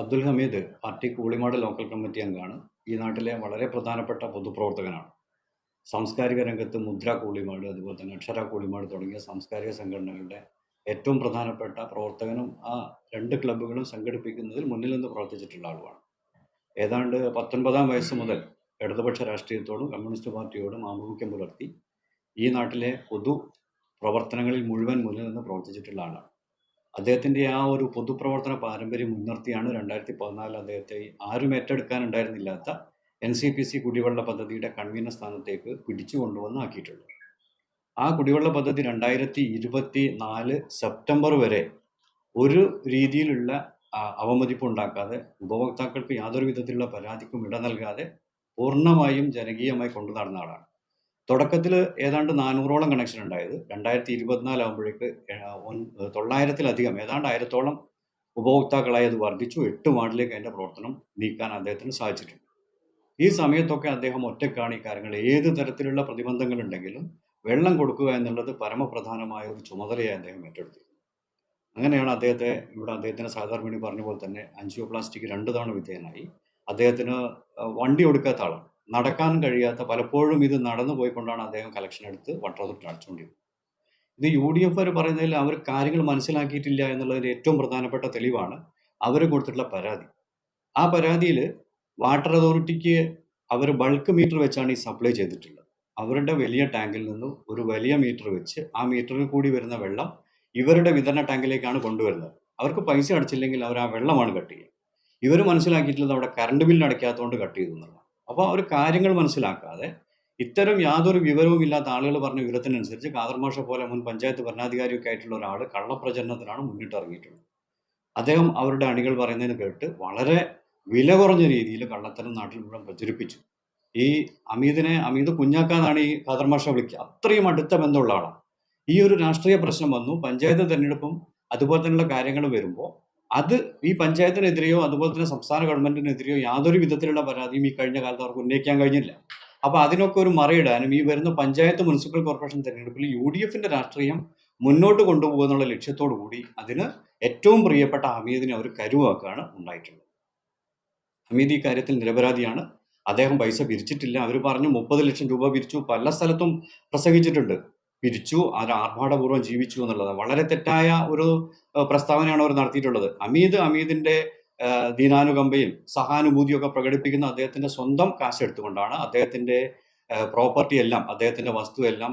Abdul Hameed party Koolimad local committee അംഗമാണ്. ഈ നാട്ടിലെ വളരെ പ്രധാനപ്പെട്ട പൊതുപ്രവർത്തകനാണ്. സാംസ്കാരിക രംഗത്ത് മുദ്ര കൂളിമാട് അതുപോലെ തന്നെ അക്ഷര കൂളിമാട് തുടങ്ങിയ സാംസ്കാരിക സംഘടനകളുടെ ഏറ്റവും പ്രധാനപ്പെട്ട പ്രവർത്തകനും ആ രണ്ട് ക്ലബ്ബുകളും സംഘടിപ്പിക്കുന്നതിൽ മുന്നിൽ നിന്ന് പ്രവർത്തിച്ചിട്ടുള്ള ആളുമാണ്. ഏതാണ്ട് പത്തൊൻപതാം വയസ്സ് മുതൽ ഇടതുപക്ഷ രാഷ്ട്രീയത്തോടും കമ്മ്യൂണിസ്റ്റ് പാർട്ടിയോടും ആഭിമുഖ്യം പുലർത്തി ഈ നാട്ടിലെ പൊതു പ്രവർത്തനങ്ങളിൽ മുഴുവൻ മുന്നിൽ നിന്ന് പ്രവർത്തിച്ചിട്ടുള്ള ആളാണ്. അദ്ദേഹത്തിന്റെ ആ ഒരു പൊതുപ്രവർത്തന പാരമ്പര്യം മുൻനിർത്തിയാണ് രണ്ടായിരത്തി പതിനാലിൽ അദ്ദേഹത്തെ ആരും ഏറ്റെടുക്കാനുണ്ടായിരുന്നില്ലാത്ത എൻ സി പി സി കുടിവെള്ള പദ്ധതിയുടെ കൺവീനർ സ്ഥാനത്തേക്ക് പിടിച്ചു കൊണ്ടുവന്ന് ആക്കിയിട്ടുള്ളത് ആ കുടിവെള്ള പദ്ധതി രണ്ടായിരത്തി ഇരുപത്തി നാല് സെപ്റ്റംബർ വരെ ഒരു രീതിയിലുള്ള അവമതിപ്പ് ഉണ്ടാക്കാതെ ഉപഭോക്താക്കൾക്ക് യാതൊരു വിധത്തിലുള്ള പരാതിക്കും ഇട നൽകാതെ പൂർണമായും ജനകീയമായി കൊണ്ടു നടന്ന ആളാണ്. തുടക്കത്തിൽ ഏതാണ്ട് നാനൂറോളം കണക്ഷൻ ഉണ്ടായത്. രണ്ടായിരത്തി ഇരുപത്തിനാലാകുമ്പോഴേക്ക് തൊള്ളായിരത്തിലധികം ഏതാണ്ട് ആയിരത്തോളം ഉപഭോക്താക്കളായി അത് വർദ്ധിച്ചു. എട്ട് വാർഡിലേക്ക് അതിന്റെ പ്രവർത്തനം നീക്കാൻ അദ്ദേഹത്തിന് സാധിച്ചിട്ടുണ്ട്. ഈ സമയത്തൊക്കെ അദ്ദേഹം ഒറ്റക്കാണ് ഈ കാര്യങ്ങൾ ഏത് തരത്തിലുള്ള പ്രതിബന്ധങ്ങളുണ്ടെങ്കിലും വെള്ളം കൊടുക്കുക എന്നുള്ളത് പരമപ്രധാനമായ ഒരു ചുമതലയായി അദ്ദേഹം ഏറ്റെടുത്തു. അങ്ങനെയാണ് അദ്ദേഹത്തെ ഇവിടെ അദ്ദേഹത്തിന് സാധാരണ പറഞ്ഞ പോലെ തന്നെ ആൻജിയോപ്ലാസ്റ്റിക് രണ്ട് തവണ വിധേയനായി. അദ്ദേഹത്തിന് വണ്ടി കൊടുക്കാത്ത ആളാണ്. നടക്കാൻ കഴിയാത്ത പലപ്പോഴും ഇത് നടന്നു പോയിക്കൊണ്ടാണ് അദ്ദേഹം കളക്ഷൻ എടുത്ത് അതോറിറ്റി അടച്ചുകൊണ്ടിരുന്നത് ഇത് യു ഡി എഫ് പറയുന്നതിൽ അവർ കാര്യങ്ങൾ മനസ്സിലാക്കിയിട്ടില്ല എന്നുള്ളതിന്റെ ഏറ്റവും പ്രധാനപ്പെട്ട തെളിവാണ് അവർ കൊടുത്തിട്ടുള്ള പരാതി. ആ പരാതിയിൽ വാട്ടർ അതോറിറ്റിക്ക് അവർ ബൾക്ക് മീറ്റർ വെച്ചാണ് ഈ സപ്ലൈ ചെയ്തിട്ടുള്ളത്. അവരുടെ വലിയ ടാങ്കിൽ നിന്ന് ഒരു വലിയ മീറ്റർ വെച്ച് ആ മീറ്ററിൽ കൂടി വരുന്ന വെള്ളം ഇവരുടെ വിതരണ ടാങ്കിലേക്കാണ് കൊണ്ടുവരുന്നത്. അവർക്ക് പൈസ അടച്ചില്ലെങ്കിൽ അവർ ആ വെള്ളമാണ് കട്ട് ചെയ്യുക. ഇവർ മനസ്സിലാക്കിയിട്ടുള്ളത് അവിടെ കറണ്ട് ബില്ല് അടയ്ക്കാത്തതുകൊണ്ട് കട്ട് ചെയ്തു എന്നുള്ളതാണ്. അപ്പോൾ അവർ കാര്യങ്ങൾ മനസ്സിലാക്കാതെ ഇത്തരം യാതൊരു വിവരവും ഇല്ലാത്ത ആളുകൾ പറഞ്ഞ വിവരത്തിനനുസരിച്ച് കാതർമാഷ പോലെ മുൻ പഞ്ചായത്ത് ഭരണാധികാരിയൊക്കെ ആയിട്ടുള്ള ഒരാൾ കള്ളപ്രചരണത്തിനാണ് മുന്നിട്ട് ഇറങ്ങിയിട്ടുള്ളത് അദ്ദേഹം അവരുടെ അണികൾ പറയുന്നതിന് കേട്ട് വളരെ വില കുറഞ്ഞ രീതിയിൽ കള്ളത്തരം നാട്ടിൽ മുഴുവൻ പ്രചരിപ്പിച്ചു. ഈ അമീദിനെ അമീദ് കുഞ്ഞാക്കാന്നാണ് ഈ കാതർമാഷ മാഷ വിളിക്കുക. അത്രയും അടുത്ത ബന്ധമുള്ള ആളാണ്. ഈ ഒരു രാഷ്ട്രീയ പ്രശ്നം വന്നു. പഞ്ചായത്ത് തെരഞ്ഞെടുപ്പും അതുപോലെ തന്നെയുള്ള കാര്യങ്ങൾ വരുമ്പോൾ അത് ഈ പഞ്ചായത്തിനെതിരെയോ അതുപോലെ തന്നെ സംസ്ഥാന ഗവൺമെന്റിനെതിരെയോ യാതൊരു വിധത്തിലുള്ള പരാതിയും ഈ കഴിഞ്ഞ കാലത്ത് അവർക്ക് ഉന്നയിക്കാൻ കഴിഞ്ഞില്ല. അപ്പൊ അതിനൊക്കെ ഒരു മറിയിടാനും ഈ വരുന്ന പഞ്ചായത്ത് മുനിസിപ്പൽ കോർപ്പറേഷൻ തെരഞ്ഞെടുപ്പിൽ യു ഡി എഫിന്റെ രാഷ്ട്രീയം മുന്നോട്ട് കൊണ്ടുപോകുക എന്നുള്ള ലക്ഷ്യത്തോടു കൂടി അതിന് ഏറ്റവും പ്രിയപ്പെട്ട ഹമീദിനെ അവർ കരുവാക്കാണ് ഉണ്ടായിട്ടുള്ളത്. ഹമീദ് ഈ കാര്യത്തിൽ നിരപരാധിയാണ്. അദ്ദേഹം പൈസ പിരിച്ചിട്ടില്ല. അവർ പറഞ്ഞു മുപ്പത് ലക്ഷം രൂപ പിരിച്ചു. പല സ്ഥലത്തും പ്രസംഗിച്ചിട്ടുണ്ട്. പിരിച്ചു. അത് ആർഭാടപൂർവം ജീവിച്ചു എന്നുള്ളത്. വളരെ തെറ്റായ ഒരു പ്രസ്താവനയാണ് അവർ നടത്തിയിട്ടുള്ളത്. അമീദ് അമീദിന്റെ ദീനാനുകമ്പയും സഹാനുഭൂതിയും ഒക്കെ പ്രകടിപ്പിക്കുന്ന അദ്ദേഹത്തിന്റെ സ്വന്തം കാശ് എടുത്തുകൊണ്ടാണ് അദ്ദേഹത്തിന്റെ പ്രോപ്പർട്ടി എല്ലാം അദ്ദേഹത്തിന്റെ വസ്തു എല്ലാം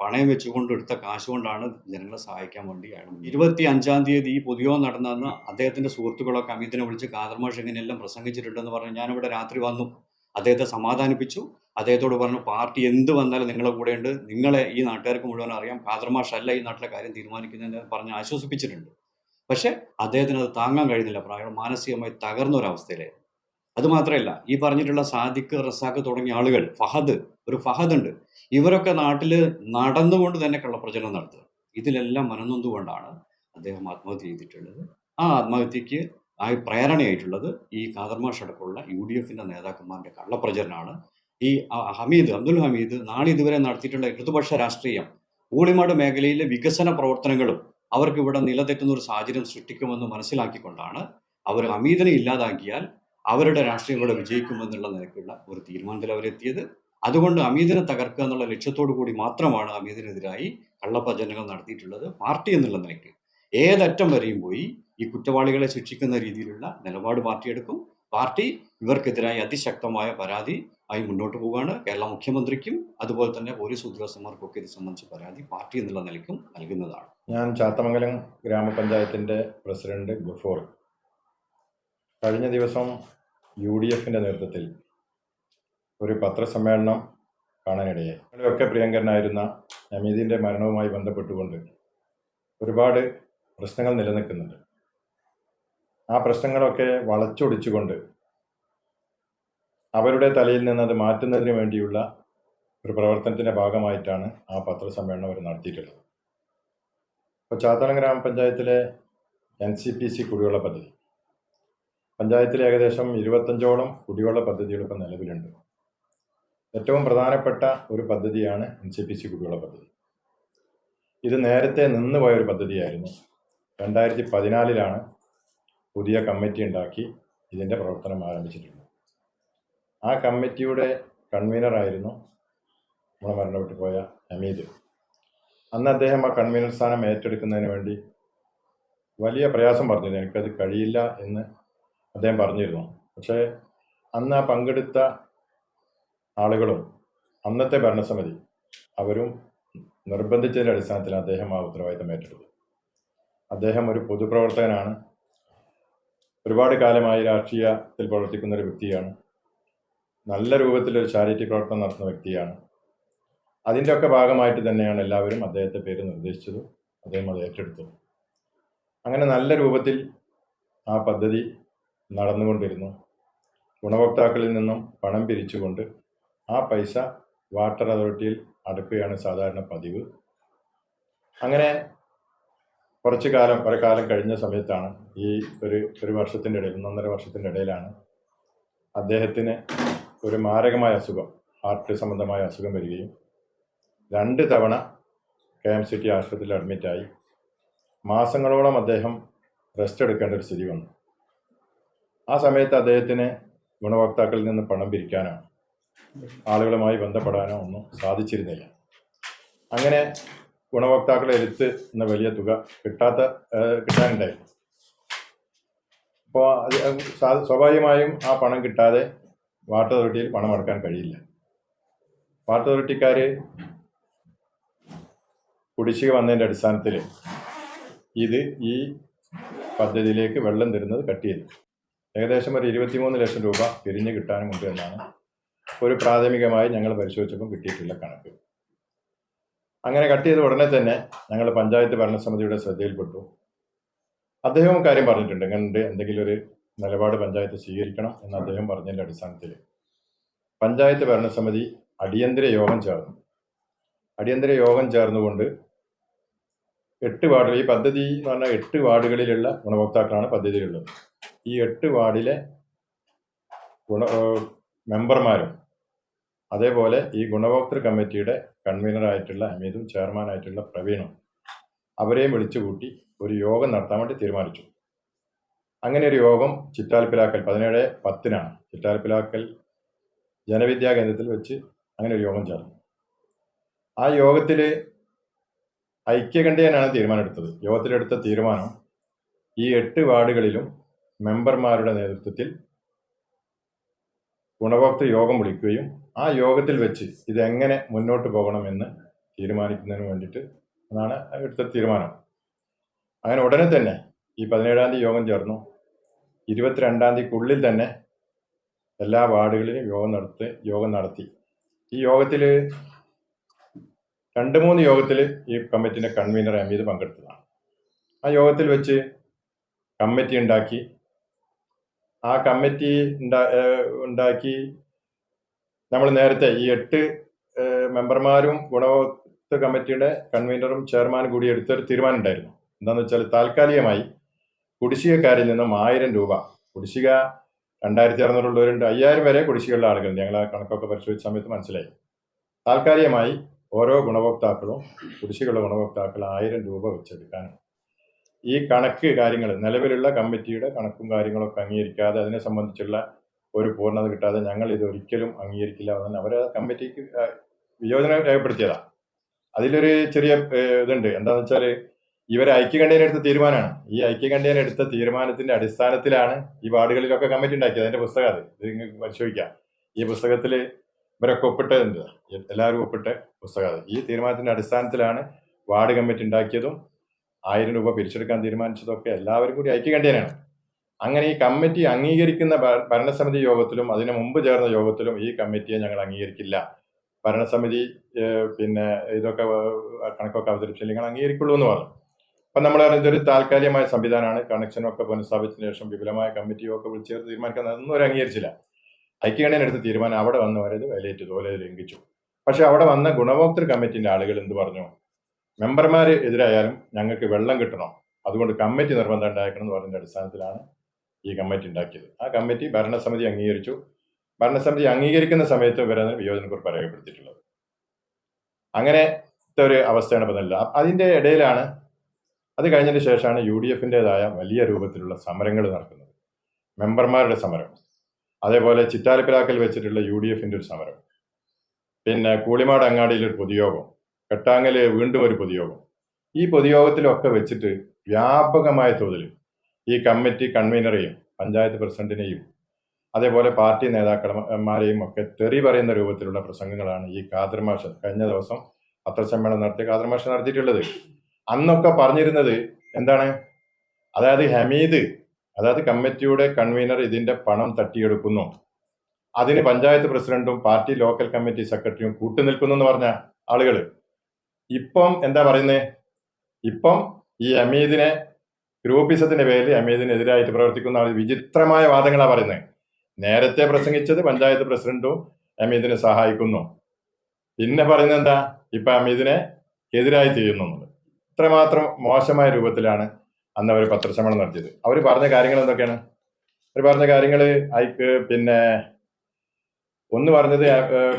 പണയം വെച്ചുകൊണ്ട് എടുത്ത കാശ് കൊണ്ടാണ് ജനങ്ങളെ സഹായിക്കാൻ വേണ്ടി അയാൾ ഇരുപത്തി അഞ്ചാം തീയതി ഈ പുതിയോ നടന്നതെന്ന് അദ്ദേഹത്തിന്റെ സുഹൃത്തുക്കളൊക്കെ അമീദിനെ വിളിച്ച് കാതർമാഷ് ഇങ്ങനെയെല്ലാം പ്രസംഗിച്ചിട്ടുണ്ടെന്ന് പറഞ്ഞു ഞാനിവിടെ രാത്രി വന്നു. അദ്ദേഹത്തെ സമാധാനിപ്പിച്ചു. അദ്ദേഹത്തോട് പറഞ്ഞു പാർട്ടി എന്ത് വന്നാലും നിങ്ങളെ കൂടെയുണ്ട്. നിങ്ങളെ ഈ നാട്ടുകാർക്ക് മുഴുവൻ അറിയാം. കാതർമാഷല്ല ഈ നാട്ടിലെ കാര്യം തീരുമാനിക്കുന്നതെന്ന് പറഞ്ഞ് ആശ്വസിപ്പിച്ചിട്ടുണ്ട്. പക്ഷെ അദ്ദേഹത്തിന് അത് താങ്ങാൻ കഴിയുന്നില്ല. പ്രായം മാനസികമായി തകർന്ന ഒരവസ്ഥയിലായിരുന്നു അതുമാത്രമല്ല ഈ പറഞ്ഞിട്ടുള്ള സാദിഖ് റസാഖ് തുടങ്ങിയ ആളുകൾ ഫഹദ് ഒരു ഫഹദ് ഉണ്ട്. ഇവരൊക്കെ നാട്ടിൽ നടന്നുകൊണ്ട് തന്നെ കള്ളപ്രചരണം നടത്തുക. ഇതിലെല്ലാം മനനൊന്നുകൊണ്ടാണ് അദ്ദേഹം ആത്മഹത്യ ചെയ്തിട്ടുള്ളത്. ആ ആത്മഹത്യക്ക് ആ പ്രേരണയായിട്ടുള്ളത് ഈ കാതർമാഷ് അടക്കമുള്ള യു ഡി എഫിന്റെ നേതാക്കന്മാരുടെ കള്ളപ്രചരണമാണ്. ഈ ഹമീദ് അബ്ദുൽ ഹമീദ് നാളെ ഇതുവരെ നടത്തിയിട്ടുള്ള ഇടതുപക്ഷ രാഷ്ട്രീയം ഊളിമാട് മേഖലയിലെ വികസന പ്രവർത്തനങ്ങളും അവർക്ക് ഇവിടെ നിലതെറ്റുന്ന ഒരു സാഹചര്യം സൃഷ്ടിക്കുമെന്ന് മനസ്സിലാക്കിക്കൊണ്ടാണ് അവർ അമീദനെ ഇല്ലാതാക്കിയാൽ അവരുടെ രാഷ്ട്രീയം ഇവിടെ വിജയിക്കുമെന്നുള്ള നിലയ്ക്കുള്ള ഒരു തീരുമാനത്തിൽ അവരെത്തിയത്. അതുകൊണ്ട് അമീദിനെ തകർക്കുക എന്നുള്ള ലക്ഷ്യത്തോടു കൂടി മാത്രമാണ് അമീദിനെതിരായി കള്ളപ്രചരണങ്ങൾ നടത്തിയിട്ടുള്ളത്. പാർട്ടി എന്നുള്ള നിലയ്ക്ക് ഏതറ്റം വരെയും പോയി ഈ കുറ്റവാളികളെ ശിക്ഷിക്കുന്ന രീതിയിലുള്ള നിലപാട് പാർട്ടി എടുക്കും പാർട്ടി ഇവർക്കെതിരായി അതിശക്തമായ പരാതി ആയി മുന്നോട്ട് പോവുകയാണ്. കേരള മുഖ്യമന്ത്രിക്കും അതുപോലെ തന്നെ പോലീസ് ഉദ്യോഗസ്ഥന്മാർക്കൊക്കെ ഇത് സംബന്ധിച്ച് പരാതി പാർട്ടി എന്നുള്ള നിലയ്ക്കും നൽകുന്നതാണ്. ഞാൻ ചാത്തമംഗലം ഗ്രാമപഞ്ചായത്തിന്റെ പ്രസിഡന്റ് ഗഫൂർ കഴിഞ്ഞ ദിവസം യു ഡി എഫിന്റെ നേതൃത്വത്തിൽ ഒരു പത്രസമ്മേളനം കാണാനിടയായി. ഒക്കെ പ്രിയങ്കരനായിരുന്ന നമീദിന്റെ മരണവുമായി ബന്ധപ്പെട്ടുകൊണ്ട് ഒരുപാട് പ്രശ്നങ്ങൾ നിലനിൽക്കുന്നുണ്ട്. ആ പ്രശ്നങ്ങളൊക്കെ വളച്ചൊടിച്ചുകൊണ്ട് അവരുടെ തലയിൽ നിന്ന് അത് മാറ്റുന്നതിന് വേണ്ടിയുള്ള ഒരു പ്രവർത്തനത്തിന്റെ ഭാഗമായിട്ടാണ് ആ പത്രസമ്മേളനം അവർ നടത്തിയിട്ടുള്ളത്. ഇപ്പോൾ ചാത്തളം ഗ്രാമപഞ്ചായത്തിലെ എൻ സി പി സി കുടിവെള്ള പദ്ധതി. പഞ്ചായത്തിൽ ഏകദേശം ഇരുപത്തഞ്ചോളം കുടിവെള്ള പദ്ധതികൾ ഇപ്പോൾ നിലവിലുണ്ട്. ഏറ്റവും പ്രധാനപ്പെട്ട ഒരു പദ്ധതിയാണ് എൻ സി പി സി കുടിവെള്ള പദ്ധതി. ഇത് നേരത്തെ നിന്നുപോയ ഒരു പദ്ധതിയായിരുന്നു. രണ്ടായിരത്തി പതിനാലിലാണ് പുതിയ കമ്മിറ്റി ഉണ്ടാക്കി ഇതിന്റെ പ്രവർത്തനം ആരംഭിച്ചിട്ടുണ്ട് ആ കമ്മിറ്റിയുടെ കൺവീനറായിരുന്നു നമ്മളെ മരണപ്പെട്ടു പോയ ഹമീദ്. അന്ന് അദ്ദേഹം ആ കൺവീനർ സ്ഥാനം ഏറ്റെടുക്കുന്നതിന് വേണ്ടി വലിയ പ്രയാസം പറഞ്ഞിരുന്നു. എനിക്കത് കഴിയില്ല എന്ന് അദ്ദേഹം പറഞ്ഞിരുന്നു. പക്ഷേ അന്ന് ആ പങ്കെടുത്ത ആളുകളും അന്നത്തെ ഭരണസമിതി അവരും നിർബന്ധിച്ചതിന്റെ അടിസ്ഥാനത്തിൽ അദ്ദേഹം ആ ഉത്തരവാദിത്തം ഏറ്റെടുത്തു. അദ്ദേഹം ഒരു പൊതുപ്രവർത്തകനാണ്. ഒരുപാട് കാലമായി രാഷ്ട്രീയത്തിൽ പ്രവർത്തിക്കുന്ന ഒരു വ്യക്തിയാണ്. നല്ല രൂപത്തിൽ ഒരു ചാരിറ്റി പ്രവർത്തനം നടത്തുന്ന വ്യക്തിയാണ്. അതിന്റെ ഒക്കെ ഭാഗമായിട്ട് തന്നെയാണ് എല്ലാവരും അദ്ദേഹത്തെ പേര് നിർദ്ദേശിച്ചതും അദ്ദേഹം അത് ഏറ്റെടുത്തു അങ്ങനെ നല്ല രൂപത്തിൽ ആ പദ്ധതി നടന്നുകൊണ്ടിരുന്നു. ഗുണഭോക്താക്കളിൽ നിന്നും പണം പിരിച്ചുകൊണ്ട് ആ പൈസ വാട്ടർ അതോറിറ്റിയിൽ അടുക്കുകയാണ് സാധാരണ പതിവ്. അങ്ങനെ കുറച്ച് കാലം കുറെ കാലം കഴിഞ്ഞ സമയത്താണ് ഈ ഒരു ഒരു വർഷത്തിന്റെ ഇടയിൽ ഒന്നൊന്നര വർഷത്തിന്റെ ഇടയിലാണ് അദ്ദേഹത്തിന് ഒരു മാരകമായ അസുഖം ഹാർട്ട് സംബന്ധമായ അസുഖം വരികയും രണ്ട് തവണ കെ എം സി ടി ആശുപത്രിയിൽ അഡ്മിറ്റായി മാസങ്ങളോളം അദ്ദേഹം റെസ്റ്റ് എടുക്കേണ്ട ഒരു സ്ഥിതി വന്നു. ആ സമയത്ത് അദ്ദേഹത്തിന് ഗുണഭോക്താക്കളിൽ നിന്ന് പണം പിരിക്കാനോ ആളുകളുമായി ബന്ധപ്പെടാനോ ഒന്നും സാധിച്ചിരുന്നില്ല. അങ്ങനെ ഗുണഭോക്താക്കളെ എഴുത്ത് എന്ന വലിയ തുക കിട്ടാത്ത കിട്ടാനുണ്ടായി. അപ്പോൾ സ്വാഭാവികമായും ആ പണം കിട്ടാതെ വാട്ടർ അതോറിറ്റിയിൽ പണം അടക്കാൻ കഴിയില്ല. വാട്ടർ അതോറിറ്റിക്കാർ കുടിശ്ശിക വന്നതിന്റെ അടിസ്ഥാനത്തിൽ ഇത് ഈ പദ്ധതിയിലേക്ക് വെള്ളം തരുന്നത് കട്ട് ഏകദേശം ഒരു ഇരുപത്തിമൂന്ന് ലക്ഷം രൂപ പിരിഞ്ഞ് കിട്ടാനുമുണ്ട് എന്നാണ് ഒരു പ്രാഥമികമായി ഞങ്ങൾ പരിശോധിച്ചപ്പോൾ കിട്ടിയിട്ടുള്ള കണക്ക്. അങ്ങനെ കട്ട് ചെയ്ത ഉടനെ തന്നെ ഞങ്ങൾ പഞ്ചായത്ത് ഭരണസമിതിയുടെ ശ്രദ്ധയിൽപ്പെട്ടു. അദ്ദേഹവും കാര്യം പറഞ്ഞിട്ടുണ്ട് ഇങ്ങനെ എന്തെങ്കിലും ഒരു നിലപാട് പഞ്ചായത്ത് സ്വീകരിക്കണം എന്ന് അദ്ദേഹം പറഞ്ഞതിന്റെ അടിസ്ഥാനത്തിൽ പഞ്ചായത്ത് ഭരണസമിതി അടിയന്തര യോഗം ചേർന്നു. അടിയന്തര യോഗം ചേർന്നുകൊണ്ട് എട്ട് വാർഡുകൾ ഈ പദ്ധതി എന്ന് പറഞ്ഞാൽ എട്ട് വാർഡുകളിലുള്ള ഗുണഭോക്താക്കളാണ് പദ്ധതിയിലുള്ളത്. ഈ എട്ട് വാർഡിലെ ഗുണ മെമ്പർമാരും അതേപോലെ ഈ ഗുണഭോക്തൃ കമ്മിറ്റിയുടെ കൺവീനറായിട്ടുള്ള അമീതും ചെയർമാനായിട്ടുള്ള പ്രവീണും അവരെയും വിളിച്ചുകൂട്ടി ഒരു യോഗം നടത്താൻ വേണ്ടി തീരുമാനിച്ചു. അങ്ങനെ ഒരു യോഗം ചിറ്റാൽപ്പിലാക്കൽ പതിനേഴ് പത്തിനാണ്. ചിറ്റാൽപ്പിലാക്കൽ ജനവിദ്യാ കേന്ദ്രത്തിൽ വെച്ച് അങ്ങനെ ഒരു യോഗം ചേർന്നു. ആ യോഗത്തിൽ ഐക്യകണ്ഠേനാണ് തീരുമാനമെടുത്തത്. യോഗത്തിലെടുത്ത തീരുമാനം ഈ എട്ട് വാർഡുകളിലും മെമ്പർമാരുടെ നേതൃത്വത്തിൽ ഗുണഭോക്തൃ യോഗം വിളിക്കുകയും ആ യോഗത്തിൽ വെച്ച് ഇതെങ്ങനെ മുന്നോട്ട് പോകണമെന്ന് തീരുമാനിക്കുന്നതിന് വേണ്ടിയിട്ട് എന്നാണ് എടുത്ത തീരുമാനം. അങ്ങനെ ഉടനെ തന്നെ ഈ പതിനേഴാം തീയതി യോഗം ചേർന്നു. ഇരുപത്തിരണ്ടാം തീയതിക്കുള്ളിൽ തന്നെ എല്ലാ വാർഡുകളിലും യോഗം നടത്തി യോഗം നടത്തി. ഈ യോഗത്തിൽ രണ്ട് മൂന്ന് യോഗത്തിൽ ഈ കമ്മിറ്റിന്റെ കൺവീനർ അമീത് പങ്കെടുത്തതാണ്. ആ യോഗത്തിൽ വെച്ച് കമ്മിറ്റി ഉണ്ടാക്കി. ആ കമ്മിറ്റി ഉണ്ടാ ഉണ്ടാക്കി നമ്മൾ നേരത്തെ ഈ എട്ട് മെമ്പർമാരും ഗുണഭോക്തൃ കമ്മിറ്റിയുടെ കൺവീനറും ചെയർമാനും കൂടി എടുത്തൊരു തീരുമാനം ഉണ്ടായിരുന്നു. എന്താണെന്ന് വെച്ചാൽ താൽക്കാലികമായി കുടിശ്ശികക്കാരിൽ നിന്നും ആയിരം രൂപ. കുടിശ്ശിക രണ്ടായിരത്തി അറുന്നൂറുള്ളവരുണ്ട് അയ്യായിരം വരെ കുടിശ്ശികയുള്ള ആളുകൾ ഞങ്ങൾ ആ കണക്കൊക്കെ പരിശോധിച്ച സമയത്ത് മനസ്സിലായി. താൽക്കാലികമായി ഓരോ ഗുണഭോക്താക്കളും കുടിശ്ശികയുള്ള ഗുണഭോക്താക്കൾ ആയിരം രൂപ വെച്ചെടുക്കാനും ഈ കണക്ക് കാര്യങ്ങൾ നിലവിലുള്ള കമ്മിറ്റിയുടെ കണക്കും കാര്യങ്ങളൊക്കെ അംഗീകരിക്കാതെ അതിനെ സംബന്ധിച്ചുള്ള ഒരു പൂർണത കിട്ടാതെ ഞങ്ങൾ ഇതൊരിക്കലും അംഗീകരിക്കില്ല എന്ന് അവർ കമ്മിറ്റിക്ക് വിയോജനം രേഖപ്പെടുത്തിയതാണ് അതിലൊരു ചെറിയ ഇതുണ്ട്. എന്താണെന്ന് വെച്ചാൽ ഇവർ ഐക്യകണ്ഠേന എടുത്ത തീരുമാനമാണ്. ഈ ഐക്യകണ്ഠേന എടുത്ത തീരുമാനത്തിന്റെ അടിസ്ഥാനത്തിലാണ് ഈ വാർഡുകളിലൊക്കെ കമ്മിറ്റി ഉണ്ടാക്കിയത്. അതിന്റെ പുസ്തകം അത്. ഇത് നിങ്ങൾക്ക് പരിശോധിക്കാം. ഈ പുസ്തകത്തിൽ ഇവരൊക്കെ ഒപ്പിട്ടതുണ്ട് എല്ലാവരും ഒപ്പിട്ട പുസ്തകം അത്. ഈ തീരുമാനത്തിന്റെ അടിസ്ഥാനത്തിലാണ് വാർഡ് കമ്മിറ്റി ഉണ്ടാക്കിയതും ആയിരം രൂപ പിരിച്ചെടുക്കാൻ തീരുമാനിച്ചതൊക്കെ എല്ലാവരും കൂടി ഐക്യകണ്ഠേനാണ് അങ്ങനെ ഈ കമ്മിറ്റി അംഗീകരിക്കുന്ന ഭരണസമിതി യോഗത്തിലും അതിനു മുമ്പ് ചേർന്ന യോഗത്തിലും ഈ കമ്മിറ്റിയെ ഞങ്ങൾ അംഗീകരിക്കില്ല. ഭരണസമിതി പിന്നെ ഇതൊക്കെ കണക്കൊക്കെ അവതരിപ്പിച്ചില്ലെങ്കിൽ അംഗീകരിക്കുള്ളൂ എന്ന് പറഞ്ഞു. അപ്പം നമ്മൾ ഇതൊരു താൽക്കാലികമായ സംവിധാനമാണ്. കണക്ഷനൊക്കെ പുനഃസ്ഥാപിച്ചതിന് ശേഷം വിപുലമായ കമ്മിറ്റിയൊക്കെ വിളിച്ച് ചേർത്ത് തീരുമാനിക്കാൻ അതൊന്നും അവർ അംഗീകരിച്ചില്ല. ഐക്യകണ്ഠേന എടുത്ത തീരുമാനം അവിടെ വന്നവരത് വിലയേറ്റു തോലെ ലംഘിച്ചു. പക്ഷെ അവിടെ വന്ന ഗുണഭോക്തൃ കമ്മിറ്റിന്റെ ആളുകൾ എന്ത് പറഞ്ഞു? മെമ്പർമാർ എതിരായാലും ഞങ്ങൾക്ക് വെള്ളം കിട്ടണം. അതുകൊണ്ട് കമ്മിറ്റി നിർബന്ധം ഉണ്ടാക്കണം എന്ന് പറഞ്ഞ അടിസ്ഥാനത്തിലാണ് ഈ കമ്മിറ്റി ഉണ്ടാക്കിയത്. ആ കമ്മിറ്റി ഭരണസമിതി അംഗീകരിച്ചു. ഭരണസമിതി അംഗീകരിക്കുന്ന സമയത്ത് ഇവരതിന് വിയോജനക്കുറിപ്പ് രേഖപ്പെടുത്തിയിട്ടുള്ളത് അങ്ങനെ ഒരു അവസ്ഥയാണ് നല്ല അതിന്റെ ഇടയിലാണ് അത് കഴിഞ്ഞതിന് ശേഷമാണ് യു ഡി എഫിന്റെതായ വലിയ രൂപത്തിലുള്ള സമരങ്ങൾ നടക്കുന്നത്. മെമ്പർമാരുടെ സമരം. അതേപോലെ ചിറ്റാലിപ്പിലാക്കൽ വെച്ചിട്ടുള്ള യു ഡി എഫിന്റെ ഒരു സമരം. പിന്നെ കൂളിമാട് അങ്ങാടിയിൽ ഒരു പൊതുയോഗം. കെട്ടാങ്ങൽ വീണ്ടും ഒരു പൊതുയോഗം. ഈ പൊതുയോഗത്തിലൊക്കെ വെച്ചിട്ട് വ്യാപകമായ തോതിൽ ഈ കമ്മിറ്റി കൺവീനറെയും പഞ്ചായത്ത് പ്രസിഡന്റിനെയും അതേപോലെ പാർട്ടി നേതാക്കന്മാരെയും ഒക്കെ തെറി പറയുന്ന രൂപത്തിലുള്ള പ്രസംഗങ്ങളാണ് ഈ ഖാദർ കഴിഞ്ഞ ദിവസം പത്രസമ്മേളനം നടത്തിയ ഖാദർ നടത്തിയിട്ടുള്ളത്. അന്നൊക്കെ പറഞ്ഞിരുന്നത് എന്താണ്? അതായത് ഹമീദ് അതായത് കമ്മിറ്റിയുടെ കൺവീനർ ഇതിന്റെ പണം തട്ടിയെടുക്കുന്നു. അതിന് പഞ്ചായത്ത് പ്രസിഡന്റും പാർട്ടി ലോക്കൽ കമ്മിറ്റി സെക്രട്ടറിയും കൂട്ടുനിൽക്കുന്നു എന്ന് പറഞ്ഞ ആളുകൾ ഇപ്പം എന്താ പറയുന്നത് ഇപ്പം ഈ അമീദിനെ ഗ്രൂപ്പിസത്തിന്റെ പേരിൽ അമീദിനെതിരായിട്ട് പ്രവർത്തിക്കുന്ന ആൾ വിചിത്രമായ വാദങ്ങളാണ് പറയുന്നത്. നേരത്തെ പ്രസംഗിച്ചത് പഞ്ചായത്ത് പ്രസിഡന്റും അമീദിനെ സഹായിക്കുന്നു. പിന്നെ പറയുന്നത് എന്താ? ഇപ്പൊ അമീദിനെ എതിരായി ചെയ്യുന്നു ഇത്രമാത്രം മോശമായ രൂപത്തിലാണ് അന്ന് അവർ പത്രശ്രമണം നടത്തിയത്. അവർ പറഞ്ഞ കാര്യങ്ങൾ എന്തൊക്കെയാണ്? അവർ പറഞ്ഞ കാര്യങ്ങൾ അയക്ക് പിന്നെ ഒന്ന് പറഞ്ഞത്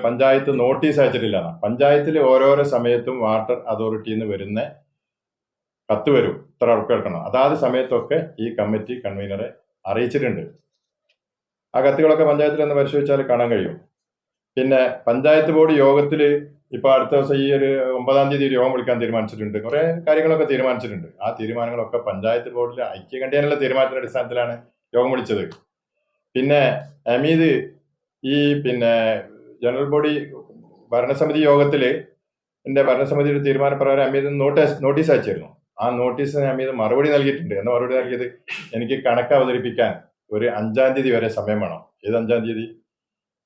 പഞ്ചായത്ത് നോട്ടീസ് അയച്ചിട്ടില്ല. പഞ്ചായത്തിൽ ഓരോരോ സമയത്തും വാട്ടർ അതോറിറ്റിയിൽ നിന്ന് വരുന്ന കത്ത് വരും ഇത്ര ഉറപ്പ് അതാത് സമയത്തൊക്കെ ഈ കമ്മിറ്റി കൺവീനറെ അറിയിച്ചിട്ടുണ്ട്. ആ കത്തുകളൊക്കെ പഞ്ചായത്തിൽ ഒന്ന് പരിശോധിച്ചാൽ കാണാൻ കഴിയും. പിന്നെ പഞ്ചായത്ത് ബോർഡ് യോഗത്തിൽ ഇപ്പൊ അടുത്ത ദിവസം ഈ ഒരു ഒമ്പതാം തീയതി ഒരു യോഗം വിളിക്കാൻ തീരുമാനിച്ചിട്ടുണ്ട്. കുറെ കാര്യങ്ങളൊക്കെ തീരുമാനിച്ചിട്ടുണ്ട്. ആ തീരുമാനങ്ങളൊക്കെ പഞ്ചായത്ത് ബോർഡിലെ ഐക്യകണ്ഠേനുള്ള തീരുമാനത്തിന്റെ അടിസ്ഥാനത്തിലാണ് യോഗം വിളിച്ചത്. പിന്നെ അമീദ് ഈ പിന്നെ ജനറൽ ബോഡി ഭരണസമിതി യോഗത്തിൽ എന്റെ ഭരണസമിതിയുടെ തീരുമാനപ്രകാരം അമീദ് നോട്ടീസ് നോട്ടീസ് അയച്ചിരുന്നു. ആ നോട്ടീസിന് അമീദ് മറുപടി നൽകിയിട്ടുണ്ട്. എന്ന മറുപടി നൽകിയത് എനിക്ക് കണക്ക് അവതരിപ്പിക്കാൻ ഒരു അഞ്ചാം തീയതി വരെ സമയം വേണം. ഏത് അഞ്ചാം തീയതി?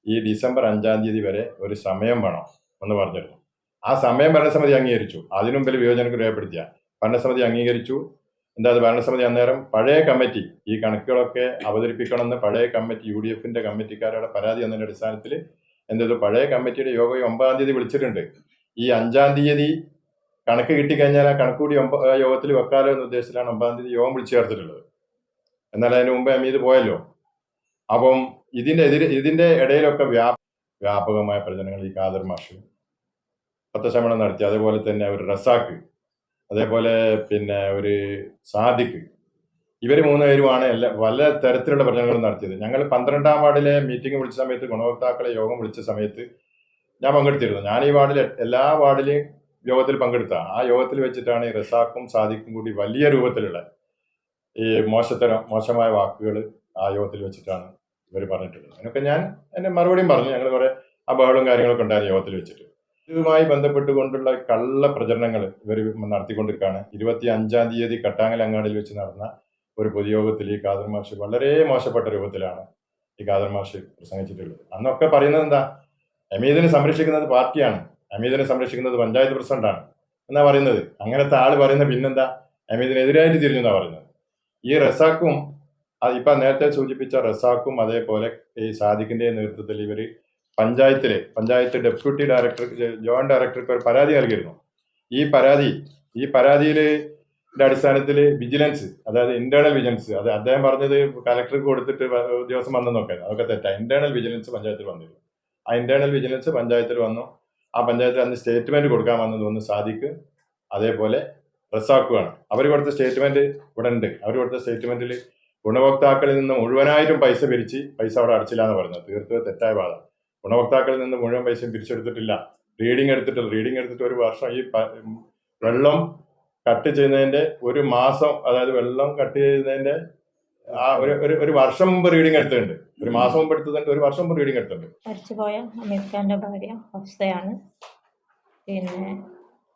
ഈ ഡിസംബർ അഞ്ചാം തീയതി വരെ ഒരു സമയം വേണം എന്ന് പറഞ്ഞിരുന്നു. ആ സമയം ഭരണസമിതി അംഗീകരിച്ചു. അതിനു മുമ്പിൽ വിയോജനക്ക് രേഖപ്പെടുത്തിയ. ഭരണസമിതി അംഗീകരിച്ചു. എന്താ ഭരണസമിതി അന്നേരം പഴയ കമ്മിറ്റി ഈ കണക്കുകളൊക്കെ അവതരിപ്പിക്കണമെന്ന് പഴയ കമ്മിറ്റി യു ഡി എഫിന്റെ കമ്മിറ്റിക്കാരുടെ പരാതി എന്നതിന്റെ അടിസ്ഥാനത്തിൽ എന്തത് പഴയ കമ്മിറ്റിയുടെ യോഗം ഒമ്പതാം തീയതി വിളിച്ചിട്ടുണ്ട്. ഈ അഞ്ചാം തീയതി കണക്ക് കിട്ടിക്കഴിഞ്ഞാൽ ആ കണക്ക് കൂടി ഒമ്പ യോഗത്തിൽ വെക്കാലോ എന്ന ഉദ്ദേശത്തിലാണ് ഒമ്പതാം തീയതി യോഗം വിളിച്ചു ചേർത്തിട്ടുള്ളത്. എന്നാൽ അതിന് മുമ്പ് അമീത് പോയല്ലോ. അപ്പം ഇതിന്റെ എതിരെ ഇതിന്റെ ഇടയിലൊക്കെ വ്യാ വ്യാപകമായ പ്രചരണങ്ങൾ ഈ കാദർ മാഷ് പത്രസമ്മേളനം നടത്തി. അതേപോലെ തന്നെ ഒരു റസാക്ക് അതേപോലെ പിന്നെ ഒരു സാദിഖ്. ഇവർ മൂന്നുപേരുമാണ് എല്ലാ പല തരത്തിലുള്ള പ്രചരണങ്ങളും നടത്തിയത്. ഞങ്ങൾ പന്ത്രണ്ടാം വാർഡിലെ മീറ്റിംഗ് വിളിച്ച സമയത്ത് ഗുണഭോക്താക്കളെ യോഗം വിളിച്ച സമയത്ത് ഞാൻ പങ്കെടുത്തിരുന്നു. ഞാൻ ഈ വാർഡിൽ എല്ലാ വാർഡിലെയും യോഗത്തിൽ പങ്കെടുത്ത. ആ യോഗത്തിൽ വെച്ചിട്ടാണ് ഈ റസാക്കും സാദിഖും കൂടി വലിയ രൂപത്തിലുള്ള ഈ മോശത്തരം മോശമായ വാക്കുകൾ ആ യോഗത്തിൽ വെച്ചിട്ടാണ് ഇവർ പറഞ്ഞിട്ടുള്ളത് അതിനൊക്കെ ഞാൻ എന്റെ മറുപടിയും പറഞ്ഞു. ഞങ്ങൾ കുറെ ആ കാര്യങ്ങളൊക്കെ ഉണ്ടായിരുന്നു യോഗത്തിൽ വെച്ചിട്ട്. ഇതുമായി ബന്ധപ്പെട്ടുകൊണ്ടുള്ള കള്ള പ്രചരണങ്ങൾ ഇവർ നടത്തിക്കൊണ്ടിരിക്കുകയാണ്. ഇരുപത്തി അഞ്ചാം തീയതി കട്ടാങ്ങൽ അങ്ങാടിയിൽ വെച്ച് നടന്ന ഒരു പൊതുയോഗത്തിൽ ഈ കാതർ മാഷ് വളരെ മോശപ്പെട്ട രൂപത്തിലാണ് ഈ കാതർ മാഷ് പ്രസംഗിച്ചിട്ടുള്ളത്. അന്നൊക്കെ പറയുന്നത് എന്താ? അമീദിനെ സംരക്ഷിക്കുന്നത് പാർട്ടിയാണ്. അമീദിനെ സംരക്ഷിക്കുന്നത് പഞ്ചായത്ത് പ്രസിഡന്റാണ് എന്നാ പറയുന്നത്. അങ്ങനത്തെ ആൾ പറയുന്ന പിന്നെന്താ? അമീദിനെതിരായിട്ട് തിരിഞ്ഞു എന്നാ പറയുന്നത്. ഈ റസാക്കും ഇപ്പൊ നേരത്തെ സൂചിപ്പിച്ച റസാക്കും അതേപോലെ ഈ സാദിഖിന്റെ നേതൃത്വത്തിൽ ഇവർ പഞ്ചായത്തിലെ പഞ്ചായത്ത് ഡെപ്യൂട്ടി ഡയറക്ടർ ജോയിന്റ് ഡയറക്ടർക്ക് ഒരു പരാതി നൽകിയിരുന്നു. ഈ പരാതി ഈ പരാതിയിൽ അടിസ്ഥാനത്തിൽ വിജിലൻസ് അതായത് ഇന്റേണൽ വിജിലൻസ് അത് അദ്ദേഹം പറഞ്ഞത് കലക്ടർക്ക് കൊടുത്തിട്ട് ദിവസം വന്നെന്നൊക്കെ അതൊക്കെ തെറ്റാ. ഇന്റേണൽ വിജിലൻസ് പഞ്ചായത്തിൽ വന്നിരുന്നു ആ ഇന്റേണൽ വിജിലൻസ് പഞ്ചായത്തിൽ വന്നു. ആ പഞ്ചായത്തിൽ അന്ന് സ്റ്റേറ്റ്മെന്റ് കൊടുക്കാൻ വന്നത് ഒന്ന് സാദിഖ് അതേപോലെ റസാക്കുവാണ് അവർ കൊടുത്ത സ്റ്റേറ്റ്മെന്റ് ഇവിടെ ഉണ്ട്. അവർ കൊടുത്ത സ്റ്റേറ്റ്മെന്റിൽ ഗുണഭോക്താക്കളിൽ നിന്ന് മുഴുവനായിട്ടും പൈസ പിരിച്ച് പൈസ അവിടെ അടച്ചില്ല എന്ന് പറഞ്ഞത് തീർത്ത് തെറ്റായ വാദം. ഗുണഭോക്താക്കളിൽ നിന്ന് മുഴുവൻ പൈസയും പിരിച്ചെടുത്തിട്ടില്ല. റീഡിംഗ് എടുത്തിട്ടില്ല. റീഡിംഗ് എടുത്തിട്ട് ഒരു വർഷം ഈ വെള്ളം കട്ട് ചെയ്യുന്നതിന്റെ ഒരു മാസം അതായത് വെള്ളം കട്ട് ചെയ്യുന്നതിന്റെ ആ ഒരു ഒരു- വർഷം മുമ്പ് റീഡിംഗ് എടുത്തിട്ടുണ്ട്. ഒരു മാസം മുമ്പ് എടുത്തിട്ടുണ്ട് ഒരു വർഷം മുമ്പ് റീഡിംഗ് എടുത്തിട്ടുണ്ട്. മരിച്ചുപോയ അമീർ ഭാര്യ ഹഫ്സയാണ് പിന്നെ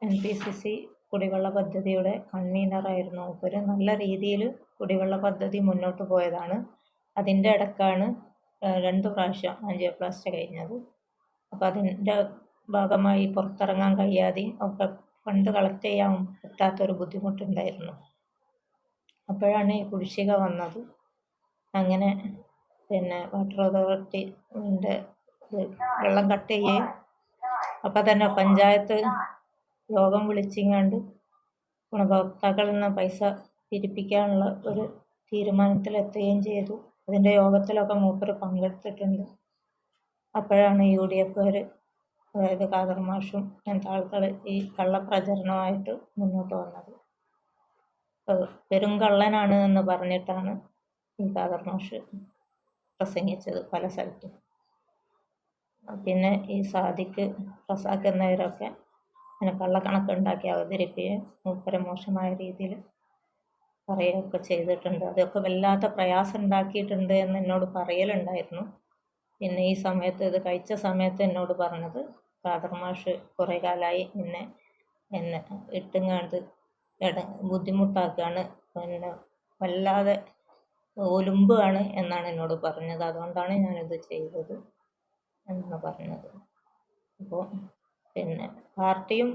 എൻ പി സി സി കുടിവെള്ള പദ്ധതിയുടെ കൺവീനറായിരുന്നു ഒരു നല്ല രീതിയിൽ കുടിവെള്ള പദ്ധതി മുന്നോട്ട് പോയതാണ്. അതിന്റെ ഇടക്കാണ് രണ്ട് പ്രാവശ്യം ആൻജിയോപ്ലാസ്റ്റ് കഴിഞ്ഞത്. അപ്പോൾ അതിന്റെ ഭാഗമായി പുറത്തിറങ്ങാൻ കഴിയാതെ ഒക്കെ ഫണ്ട് കളക്ട് ചെയ്യാൻ പറ്റാത്തൊരു ബുദ്ധിമുട്ടുണ്ടായിരുന്നു. അപ്പോഴാണ് ഈ കുടിശ്ശിക വന്നത്. അങ്ങനെ പിന്നെ വാട്ടർ അതോറിറ്റിന്റെ വെള്ളം കട്ട് ചെയ്യുകയും അപ്പം തന്നെ പഞ്ചായത്ത് യോഗം വിളിച്ചിങ്ങാണ്ട് ഗുണഭോക്താക്കളിൽ നിന്ന് പൈസ പിരിപ്പിക്കാനുള്ള ഒരു തീരുമാനത്തിൽ തീരുമാനത്തിലെത്തുകയും ചെയ്തു. അതിന്റെ യോഗത്തിലൊക്കെ മൂപ്പർ പങ്കെടുത്തിട്ടുണ്ട്. അപ്പോഴാണ് യു ഡി എഫുകാർ അതായത് കാതർ മാഷും അങ്ങനത്തെ ആൾക്കാർ ഈ കള്ളപ്രചരണമായിട്ട് മുന്നോട്ട് വന്നത്. പെരും കള്ളനാണ് എന്ന് പറഞ്ഞിട്ടാണ് ഈ കാതർ മാഷ് പ്രസംഗിച്ചത് പല സ്ഥലത്തും. പിന്നെ ഈ സാദിക്ക് റസാഖ് എന്നിവരൊക്കെ കള്ളക്കണക്ക് കള്ളക്കണക്കുണ്ടാക്കി അവതരിപ്പിക്കുകയും മൂപ്പരെ മോശമായ രീതിയിൽ പറയുകയൊക്കെ ചെയ്തിട്ടുണ്ട്. അതൊക്കെ വല്ലാത്ത പ്രയാസം ഉണ്ടാക്കിയിട്ടുണ്ട് എന്ന് എന്നോട് പറയലുണ്ടായിരുന്നു. പിന്നെ ഈ സമയത്ത് ഇത് കഴിച്ച സമയത്ത് എന്നോട് പറഞ്ഞത് ഫാദർ മാഷ് കുറേ കാലമായി എന്നെ എന്നെ ഇട്ടുങ്ങാണ്ട് ഇട ബുദ്ധിമുട്ടാക്കുകയാണ് പിന്നെ വല്ലാതെ ഒലുമ്പാണ് എന്നാണ് എന്നോട് പറഞ്ഞത്. അതുകൊണ്ടാണ് ഞാനിത് ചെയ്തത് എന്നാണ് പറഞ്ഞത്. അപ്പോൾ പിന്നെ പാർട്ടിയും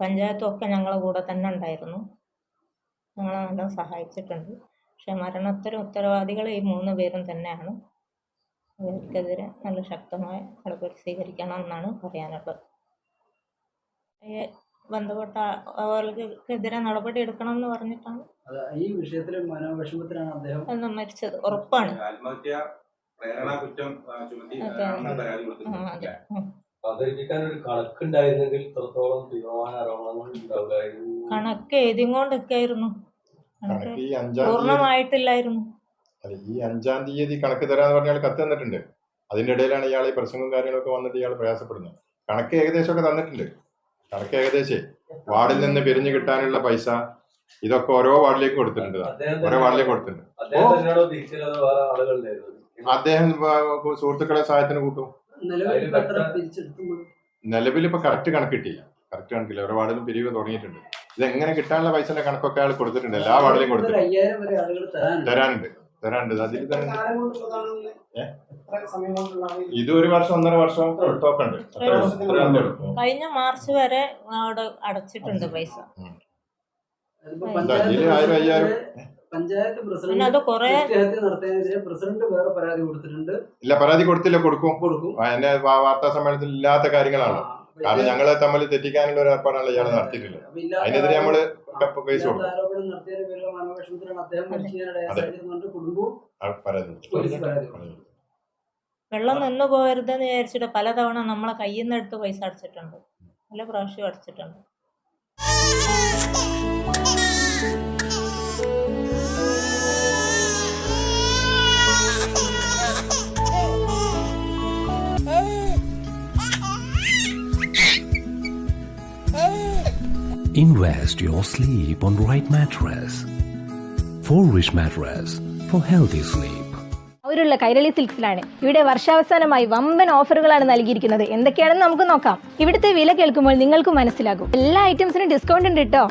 പഞ്ചായത്തും ഒക്കെ ഞങ്ങളുടെ കൂടെ തന്നെ ഉണ്ടായിരുന്നു. ഞങ്ങളെ നല്ല സഹായിച്ചിട്ടുണ്ട്. പക്ഷെ മരണത്തിന് ഉത്തരവാദികൾ ഈ മൂന്ന് പേരും തന്നെയാണ്. ഇവർക്കെതിരെ നല്ല ശക്തമായ നടപടി സ്വീകരിക്കണം എന്നാണ് പറയാനുള്ളത് ബന്ധപ്പെട്ട അവർക്കെതിരെ നടപടി എടുക്കണം എന്ന് പറഞ്ഞിട്ടാണ് ഈ വിഷയത്തിൽ മനോവിഷമത്തിലാണ് അദ്ദേഹം മരിച്ചത്. ഉറപ്പാണ്. കണക്ക് എഴുതിക്കൊണ്ടിരിക്കായിരുന്നു കണക്ക് കണക്ക് ഈ അഞ്ചാം തീയതി പൂർണമായിട്ടില്ലായിരുന്നു. അല്ല ഈ അഞ്ചാം തീയതി കണക്ക് തരാന്ന് പറഞ്ഞാൽ കത്ത് തന്നിട്ടുണ്ട്. അതിന്റെ ഇടയിലാണ് ഇയാൾ ഈ പ്രശ്നവും കാര്യങ്ങളൊക്കെ വന്നിട്ട് ഇയാൾ പ്രയാസപ്പെടുന്നത്. കണക്ക് ഏകദേശമൊക്കെ തന്നിട്ടുണ്ട്. കണക്ക് ഏകദേശം. വാർഡിൽ നിന്ന് പിരിഞ്ഞു കിട്ടാനുള്ള പൈസ ഇതൊക്കെ ഓരോ വാർഡിലേക്ക് കൊടുത്തിട്ടുണ്ട്. ഓരോ വാർഡിലേക്ക് കൊടുത്തിട്ടുണ്ട്. അദ്ദേഹം സുഹൃത്തുക്കളെ സഹായത്തിന് കൂട്ടും. നിലവിൽ ഇപ്പൊ കറക്റ്റ് കണക്ക് കിട്ടിയില്ല. കറക്റ്റ് കണക്കില്ല. ഓരോ വാർഡിലും പിരിവ് തുടങ്ങിയിട്ടുണ്ട്. ഇത് എങ്ങനെ കിട്ടാനുള്ള പൈസയുടെ കണക്കൊക്കെ ആൾ കൊടുത്തിട്ടുണ്ട്. എല്ലാ വാർഡിലും കൊടുത്തിട്ടുണ്ട്. തരാനുണ്ട്. തരാനുണ്ട്. അതിൽ തന്നെ ഇത് ഒരു വർഷം ഒന്നര വർഷം ഉള്ളൂ. കഴിഞ്ഞ മാർച്ച് വരെ അടച്ചിട്ടുണ്ട് പൈസ. പഞ്ചായത്ത് ആയിരം അയ്യായിരം. പ്രസിഡന്റ് പഞ്ചായത്ത് പ്രസിഡന്റ് പ്രസിഡന്റ് വേറെ പരാതി കൊടുത്തിട്ടുണ്ട്. ഇല്ല പരാതി കൊടുത്തില്ല കൊടുക്കും. കൊടുക്കും. വാർത്താ സമ്മേളനത്തിൽ ഇല്ലാത്ത കാര്യങ്ങളാണ്. കാരണം ഞങ്ങളെ തമ്മിൽ തെറ്റിക്കാനുള്ള ഒരു ഏർപ്പാടാണ് ഇയാൾ നടത്തിയിട്ടുള്ളത്. അതിനെതിരെ നമ്മൾ കേസ്. കൊടുക്കും. വെള്ളം നിന്ന് പോകരുതെന്ന് വിചാരിച്ചിട്ട് പലതവണ നമ്മളെ കയ്യിൽ നിന്ന് എടുത്ത് പൈസ അടച്ചിട്ടുണ്ട്. പല പ്രാവശ്യം അടച്ചിട്ടുണ്ട്. Invest your sleep on right mattress. For rich mattress for healthy sleep. അവരുള്ള Kairali സിൽക്സിലാണ്. ഇവിടെ വർഷാവസാനമായി വമ്പൻ ഓഫറുകളാണ് നൽകിയിരിക്കുന്നത്. എന്തൊക്കെയാണെന്ന് നമുക്ക് നോക്കാം. ഇവിടുത്തെ വില കേൾക്കുമ്പോൾ നിങ്ങൾക്ക് മനസ്സിലാകും. എല്ലാ ഐറ്റംസിനും ഡിസ്കൗണ്ട് ഉണ്ട് കേട്ടോ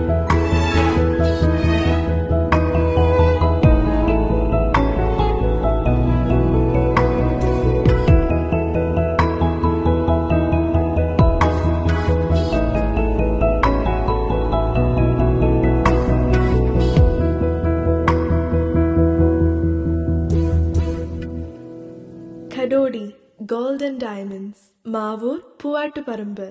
Gold and Diamonds, Mavur, Puvattuparambur.